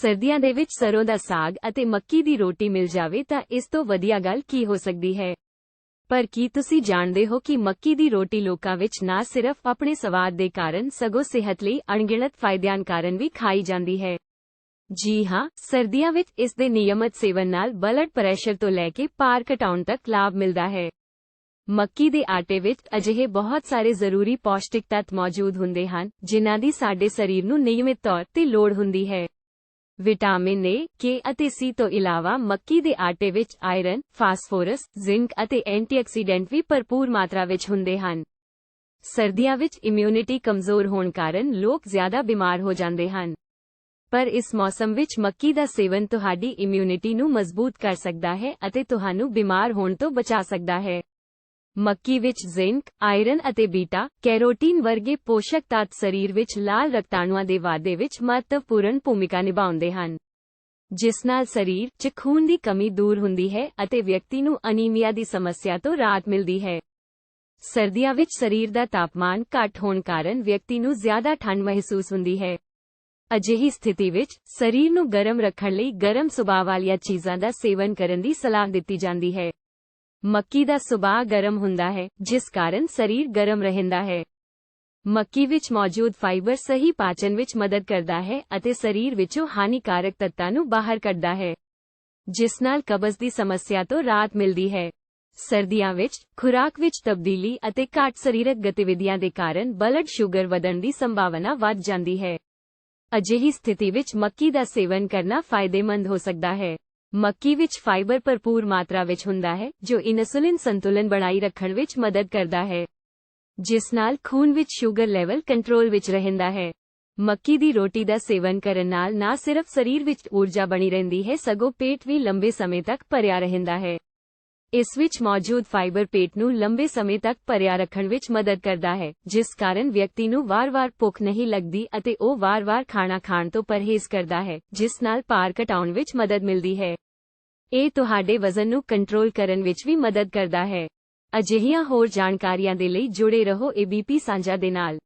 ਸਰਦੀਆਂ ਦੇ ਵਿੱਚ ਸਰੋਂ ਦਾ ਸਾਗ ਅਤੇ ਮੱਕੀ ਦੀ ਰੋਟੀ ਮਿਲ ਜਾਵੇ ਤਾਂ ਇਸ ਤੋਂ ਵਧੀਆ ਗੱਲ ਕੀ ਹੋ ਸਕਦੀ ਹੈ? ਪਰ ਕੀ ਤੁਸੀਂ ਜਾਣਦੇ ਹੋ ਕਿ ਮੱਕੀ ਦੀ ਰੋਟੀ ਲੋਕਾਂ ਵਿੱਚ ਨਾ ਸਿਰਫ ਆਪਣੇ ਸਵਾਦ ਦੇ ਕਾਰਨ ਸਗੋਂ ਸਿਹਤ ਲਈ ਅਣਗਿਣਤ ਫਾਇਦਿਆਂ ਕਾਰਨ ਵੀ ਖਾਈ ਜਾਂਦੀ ਹੈ? ਜੀ ਹਾਂ, ਸਰਦੀਆਂ ਵਿੱਚ ਇਸ ਦੇ ਨਿਯਮਤ ਸੇਵਨ ਨਾਲ ਬਲੱਡ ਪ੍ਰੈਸ਼ਰ ਤੋਂ ਲੈ ਕੇ ਭਾਰ ਘਟਾਉਣ ਤੱਕ ਲਾਭ ਮਿਲਦਾ ਹੈ। ਮੱਕੀ ਦੇ ਆਟੇ ਵਿੱਚ ਅਜਿਹੇ ਬਹੁਤ ਸਾਰੇ ਜ਼ਰੂਰੀ ਪੌਸ਼ਟਿਕ ਤੱਤ ਮੌਜੂਦ ਹੁੰਦੇ ਹਨ, ਜਿਨ੍ਹਾਂ ਦੀ ਸਾਡੇ ਸਰੀਰ ਨੂੰ ਨਿਯਮਿਤ ਤੌਰ ਤੇ ਲੋੜ ਹੁੰਦੀ ਹੈ। ਵਿਟਾਮਿਨ ਏ ਕੇ ਅਤੇ ਸੀ ਤੋਂ ਇਲਾਵਾ ਮੱਕੀ ਦੇ ਆਟੇ ਵਿੱਚ ਆਇਰਨ, ਫਾਸਫੋਰਸ, ਜ਼ਿੰਕ ਅਤੇ ਐਂਟੀਆਕਸੀਡੈਂਟ ਵੀ ਭਰਪੂਰ ਮਾਤਰਾ ਵਿੱਚ ਹੁੰਦੇ ਹਨ। ਸਰਦੀਆਂ ਵਿੱਚ ਇਮਿਊਨਿਟੀ ਕਮਜ਼ੋਰ ਹੋਣ ਕਾਰਨ ਲੋਕ ਜ਼ਿਆਦਾ ਬਿਮਾਰ ਹੋ ਜਾਂਦੇ ਹਨ। ਪਰ ਇਸ ਮੌਸਮ ਵਿੱਚ ਮੱਕੀ ਦਾ ਸੇਵਨ ਤੁਹਾਡੀ ਇਮਿਊਨਿਟੀ ਨੂੰ ਮਜ਼ਬੂਤ ਕਰ ਸਕਦਾ ਹੈ ਅਤੇ ਤੁਹਾਨੂੰ ਬਿਮਾਰ ਹੋਣ ਤੋਂ ਬਚਾ ਸਕਦਾ ਹੈ। ਮੱਕੀ ਵਿੱਚ ਜ਼ਿੰਕ, ਆਇਰਨ ਅਤੇ ਬੀਟਾ ਕੈਰੋਟੀਨ ਵਰਗੇ ਪੋਸ਼ਕ ਤੱਤ ਸਰੀਰ ਵਿੱਚ ਲਾਲ ਰਕਤਾਣੂਆਂ ਦੇ ਵਾਧੇ ਵਿੱਚ ਮਹੱਤਵਪੂਰਨ ਭੂਮਿਕਾ ਨਿਭਾਉਂਦੇ ਹਨ। ਜਿਸ ਨਾਲ ਸਰੀਰ 'ਚ ਖੂਨ ਦੀ ਕਮੀ ਦੂਰ ਹੁੰਦੀ ਹੈ ਅਤੇ ਵਿਅਕਤੀ ਨੂੰ ਅਨੀਮੀਆ ਦੀ ਸਮੱਸਿਆ ਤੋਂ ਰਾਹਤ ਮਿਲਦੀ ਹੈ। ਸਰਦੀਆਂ ਵਿੱਚ ਸਰੀਰ ਦਾ ਤਾਪਮਾਨ ਘੱਟ ਹੋਣ ਕਾਰਨ ਵਿਅਕਤੀ ਨੂੰ ਜ਼ਿਆਦਾ ਠੰਡ ਮਹਿਸੂਸ ਹੁੰਦੀ ਹੈ। ਅਜਿਹੀ ਸਥਿਤੀ ਵਿੱਚ ਸਰੀਰ ਨੂੰ ਗਰਮ ਰੱਖਣ ਲਈ ਗਰਮ ਸੁਭਾਅ ਵਾਲੀਆਂ ਚੀਜ਼ਾਂ ਦਾ ਸੇਵਨ ਕਰਨ ਦੀ ਸਲਾਹ ਦਿੱਤੀ ਜਾਂਦੀ ਹੈ। ਮੱਕੀ ਦਾ ਸੁਭਾਅ ਗਰਮ ਹੁੰਦਾ ਹੈ, ਜਿਸ ਕਾਰਨ ਸਰੀਰ ਗਰਮ ਰਹਿੰਦਾ ਹੈ। ਮੱਕੀ ਵਿੱਚ ਮੌਜੂਦ ਫਾਈਬਰ ਸਹੀ ਪਾਚਨ ਵਿੱਚ ਮਦਦ ਕਰਦਾ ਹੈ ਅਤੇ ਸਰੀਰ ਵਿੱਚੋਂ ਹਾਨੀਕਾਰਕ ਤੱਤਾਂ ਨੂੰ ਬਾਹਰ ਕੱਢਦਾ ਹੈ, ਜਿਸ ਨਾਲ ਕਬਜ਼ ਦੀ ਸਮੱਸਿਆ ਤੋਂ ਰਾਹਤ ਮਿਲਦੀ ਹੈ। ਸਰਦੀਆਂ ਵਿੱਚ, ਖੁਰਾਕ ਵਿੱਚ ਤਬਦੀਲੀ ਅਤੇ ਘੱਟ ਸਰੀਰਕ ਗਤੀਵਿਧੀਆਂ ਦੇ ਕਾਰਨ ਬਲੱਡ ਸ਼ੂਗਰ ਵਧਣ ਦੀ ਸੰਭਾਵਨਾ ਵੱਧ ਜਾਂਦੀ ਹੈ। ਅਜਿਹੀ ਸਥਿਤੀ ਵਿੱਚ ਮੱਕੀ ਦਾ ਸੇਵਨ ਕਰਨਾ ਫਾਇਦੇਮੰਦ ਹੋ ਸਕਦਾ ਹੈ। ਮੱਕੀ ਵਿੱਚ ਫਾਈਬਰ ਭਰਪੂਰ ਮਾਤਰਾ ਵਿੱਚ ਹੁੰਦਾ ਹੈ, ਜੋ ਇਨਸੂਲਿਨ ਸੰਤੁਲਨ ਬਣਾਈ ਰੱਖਣ ਵਿੱਚ ਮਦਦ ਕਰਦਾ ਹੈ। ਜਿਸ ਨਾਲ ਖੂਨ ਵਿੱਚ ਸ਼ੂਗਰ ਲੈਵਲ ਕੰਟਰੋਲ ਵਿੱਚ ਰਹਿੰਦਾ ਹੈ। ਮੱਕੀ ਦੀ ਰੋਟੀ ਦਾ ਸੇਵਨ ਕਰਨ ਨਾਲ ਨਾ ਸਿਰਫ ਸਰੀਰ ਵਿੱਚ ਊਰਜਾ ਬਣੀ ਰਹਿੰਦੀ ਹੈ, ਸਗੋਂ ਪੇਟ ਵੀ ਲੰਬੇ ਸਮੇਂ ਤੱਕ ਭਰਿਆ ਰਹਿੰਦਾ ਹੈ। ਇਸ ਵਿੱਚ ਮੌਜੂਦ ਫਾਈਬਰ ਪੇਟ ਨੂੰ ਲੰਬੇ ਸਮੇਂ ਤੱਕ ਭਰਿਆ ਰੱਖਣ ਵਿੱਚ ਮਦਦ ਕਰਦਾ ਹੈ, ਜਿਸ ਕਾਰਨ ਵਿਅਕਤੀ ਨੂੰ ਵਾਰ-ਵਾਰ ਭੁੱਖ ਨਹੀਂ ਲੱਗਦੀ ਅਤੇ ਉਹ ਵਾਰ-ਵਾਰ ਖਾਣਾ ਖਾਣ ਤੋਂ ਪਰਹੇਜ਼ ਕਰਦਾ ਹੈ, ਜਿਸ ਨਾਲ ਭਾਰ ਘਟਾਉਣ ਵਿੱਚ ਮਦਦ ਮਿਲਦੀ ਹੈ। ਇਹ ਤੁਹਾਡੇ ਵਜ਼ਨ ਨੂੰ ਕੰਟਰੋਲ ਕਰਨ ਵਿੱਚ ਵੀ ਮਦਦ ਕਰਦਾ ਹੈ। ਅਜਿਹੀਆਂ ਹੋਰ ਜਾਣਕਾਰੀਆਂ ਦੇ ਲਈ ਜੁੜੇ ਰਹੋ ਏਬੀਪੀ ਸਾਂਝਾ ਦੇ ਨਾਲ।